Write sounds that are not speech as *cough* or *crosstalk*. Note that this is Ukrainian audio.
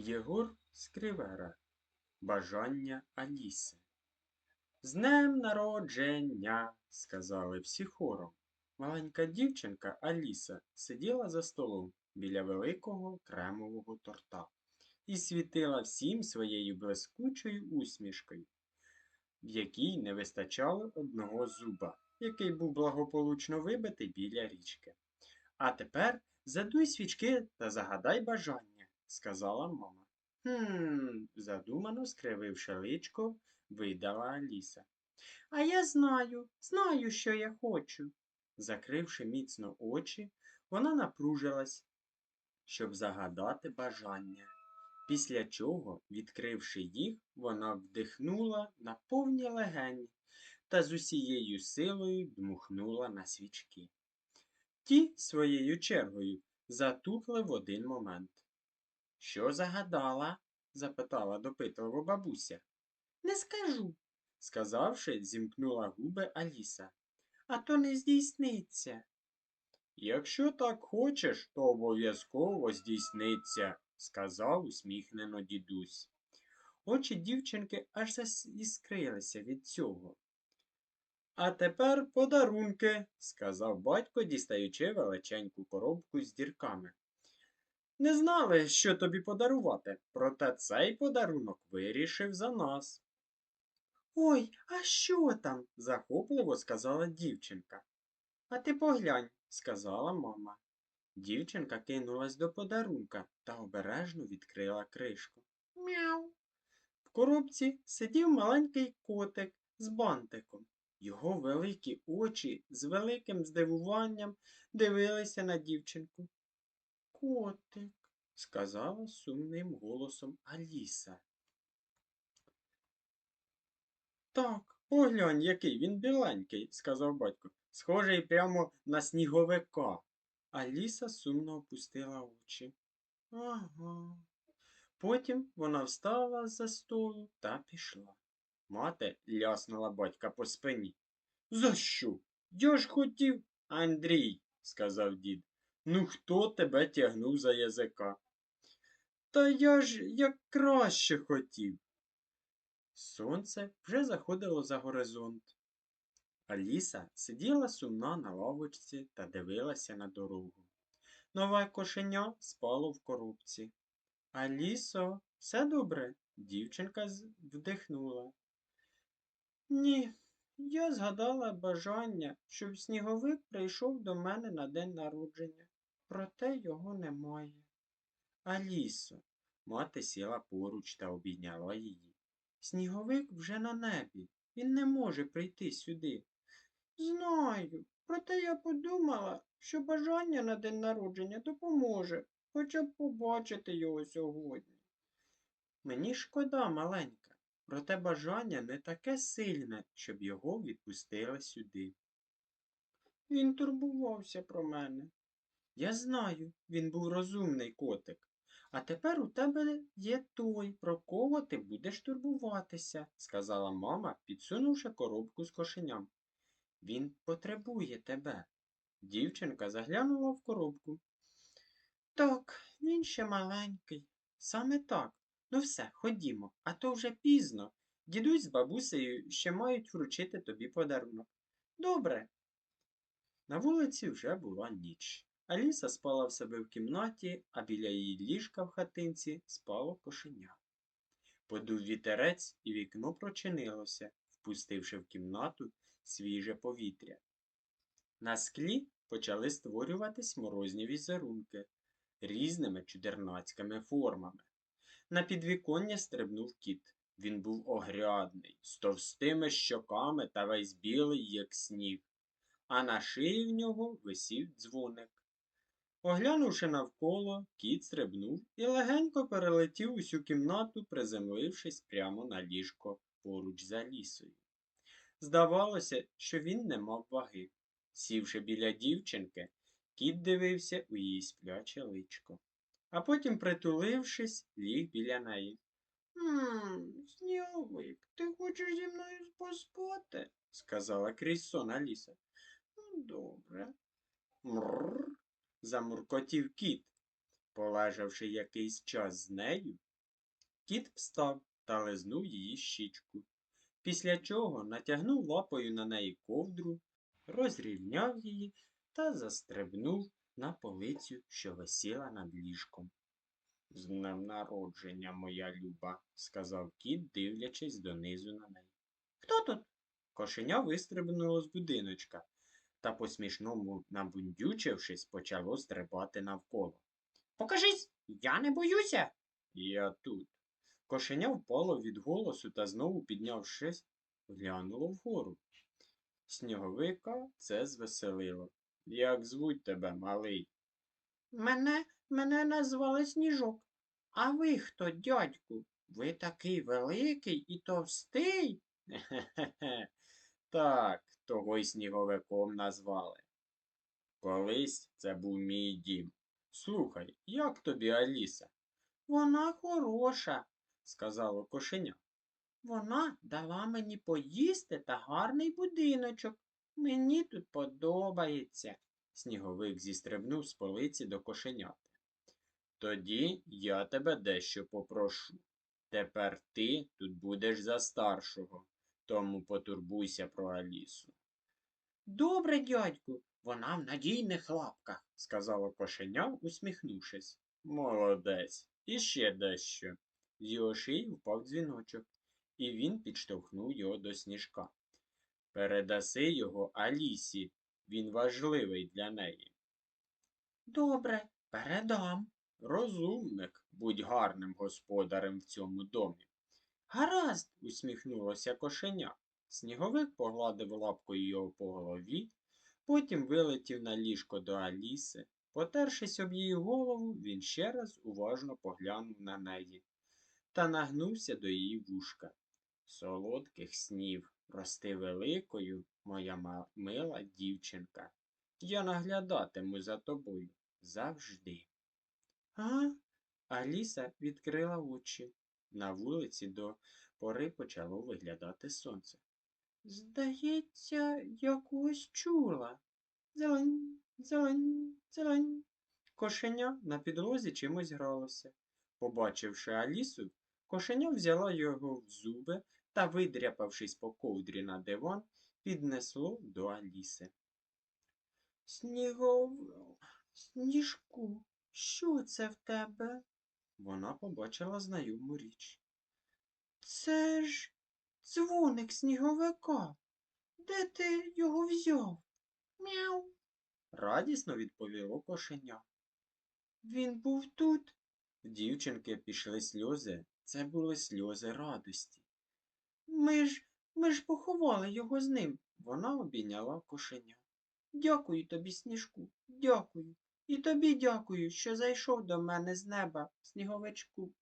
Єгор Скривера. Бажання Аліси. З днем народження, сказали всі хором. Маленька дівчинка Аліса сиділа за столом біля великого кремового торта і світила всім своєю блискучою усмішкою, в якій не вистачало одного зуба, який був благополучно вибитий біля річки. А тепер задуй свічки та загадай бажання, сказала мама. Хм, задумано скрививши личко, видала Аліса. А я знаю, знаю, що я хочу. Закривши міцно очі, вона напружилась, щоб загадати бажання. Після чого, відкривши їх, вона вдихнула на повні легені та з усією силою дмухнула на свічки. Ті, своєю чергою, затухли в один момент. Що загадала? запитала допитливо бабуся. Не скажу, сказавши, зімкнула губи Аліса. А то не здійсниться. Якщо так хочеш, то обов'язково здійсниться, сказав усміхнено дідусь. Очі дівчинки аж заіскрилися від цього. А тепер подарунки, сказав батько, дістаючи величеньку коробку з дірками. Не знали, що тобі подарувати, проте цей подарунок вирішив за нас. Ой, а що там? захопливо сказала дівчинка. А ти поглянь, сказала мама. Дівчинка кинулась до подарунка та обережно відкрила кришку. Мяу. В коробці сидів маленький котик з бантиком. Його великі очі з великим здивуванням дивилися на дівчинку. Котик, сказала сумним голосом Аліса. Так, поглянь, який він біленький, сказав батько, схожий прямо на сніговика. Аліса сумно опустила очі. Ага. Потім вона встала за столу та пішла. Мати ляснула батька по спині. За що? Я ж хотів. Андрій, сказав дід. Ну, хто тебе тягнув за язика? Та я ж як краще хотів. Сонце вже заходило за горизонт. Аліса сиділа сумна на лавочці та дивилася на дорогу. Нове кошеня спало в коробці. Алісо, все добре? Дівчинка вдихнула. Ні, я згадала бажання, щоб сніговик прийшов до мене на день народження, проте його немає. Алісо, мати сіла поруч та обійняла її. Сніговик вже на небі, він не може прийти сюди. Знаю, проте я подумала, що бажання на день народження допоможе, хоча б побачити його сьогодні. Мені шкода, маленька, проте бажання не таке сильне, щоб його відпустили сюди. Він турбувався про мене. Я знаю, він був розумний котик. А тепер у тебе є той, про кого ти будеш турбуватися, сказала мама, підсунувши коробку з кошеням. Він потребує тебе. Дівчинка заглянула в коробку. Так, він ще маленький. Саме так. Ну все, ходімо, а то вже пізно. Дідусь з бабусею ще мають вручити тобі подарунок. Добре. На вулиці вже була ніч. Аліса спала в себе в кімнаті, а біля її ліжка в хатинці спало кошеня. Подув вітерець, і вікно прочинилося, впустивши в кімнату свіже повітря. На склі почали створюватись морозні візерунки різними чудернацькими формами. На підвіконня стрибнув кіт. Він був огрядний, з товстими щоками та весь білий, як сніг, а на шиї в нього висів дзвоник. Оглянувши навколо, кіт стрибнув і легенько перелетів усю кімнату, приземлившись прямо на ліжко поруч за лісою. Здавалося, що він не мав ваги. Сівши біля дівчинки, кіт дивився у її спляче личко, а потім, притулившись, ліг біля неї. Мм, Сніговик, ти хочеш зі мною поспати? сказала крізь сон Аліса. Ну, добре. Мррр, замуркотів кіт. Полежавши якийсь час з нею, Кіт встав та лизнув її щічку, після чого натягнув лапою на неї ковдру, розрівняв її та застрибнув на полицю, що висіла над ліжком. З днем народження, моя люба, сказав кіт, дивлячись донизу на неї. Хто тут? Кошеня вистрибнуло з будиночка та по-смішному набундючившись, почало стрибати навколо. Покажись, я не боюся. Я тут. Кошеня впало від голосу та знову піднявшись, глянуло вгору. Сніговика це звеселило. Як звуть тебе, малий? Мене, мене назвали Сніжок. А ви хто, дядьку? Ви такий великий і товстий? *laughs* Хе-хе-хе. Так, того й сніговиком назвали. Колись це був мій дім. Слухай, як тобі Аліса? Вона хороша, сказало кошеня. Вона дала мені поїсти та гарний будиночок. Мені тут подобається. Сніговик зістрибнув з полиці до кошеняти. Тоді я тебе дещо попрошу. Тепер ти тут будеш за старшого, тому потурбуйся про Алісу. Добре, дядьку, вона в надійних лапках, сказала кошеня, усміхнувшись. Молодець, і ще дещо. З його шиї впав дзвіночок, і він підштовхнув його до сніжка. Передаси його Алісі, він важливий для неї. Добре, передам. Розумник, будь гарним господарем в цьому домі. Гаразд, усміхнулося кошеня. Сніговик погладив лапкою його по голові, потім вилетів на ліжко до Аліси. Потершись об її голову, він ще раз уважно поглянув на неї та нагнувся до її вушка. Солодких снів, рости великою, моя мила дівчинка. Я наглядатиму за тобою завжди. А? Аліса відкрила очі. На вулиці до пори почало виглядати сонце. Здається, я когось чула. Зелень, зелень, зелень. Кошеня на підлозі чимось гралося. Побачивши Алісу, кошеня взяла його в зуби та, видряпавшись по ковдрі на диван, піднесло до Аліси. Снігов... Сніжку, що це в тебе? Вона побачила знайому річ. Це ж дзвоник сніговика. Де ти його взяв? Мяу. Радісно відповіло кошеня. Він був тут. Дівчинки пішли сльози. Це були сльози радості. Ми ж, ми ж поховали його з ним. Вона обійняла кошеня. Дякую тобі, сніжку, дякую. І тобі дякую, що зайшов до мене з неба, сніговичку.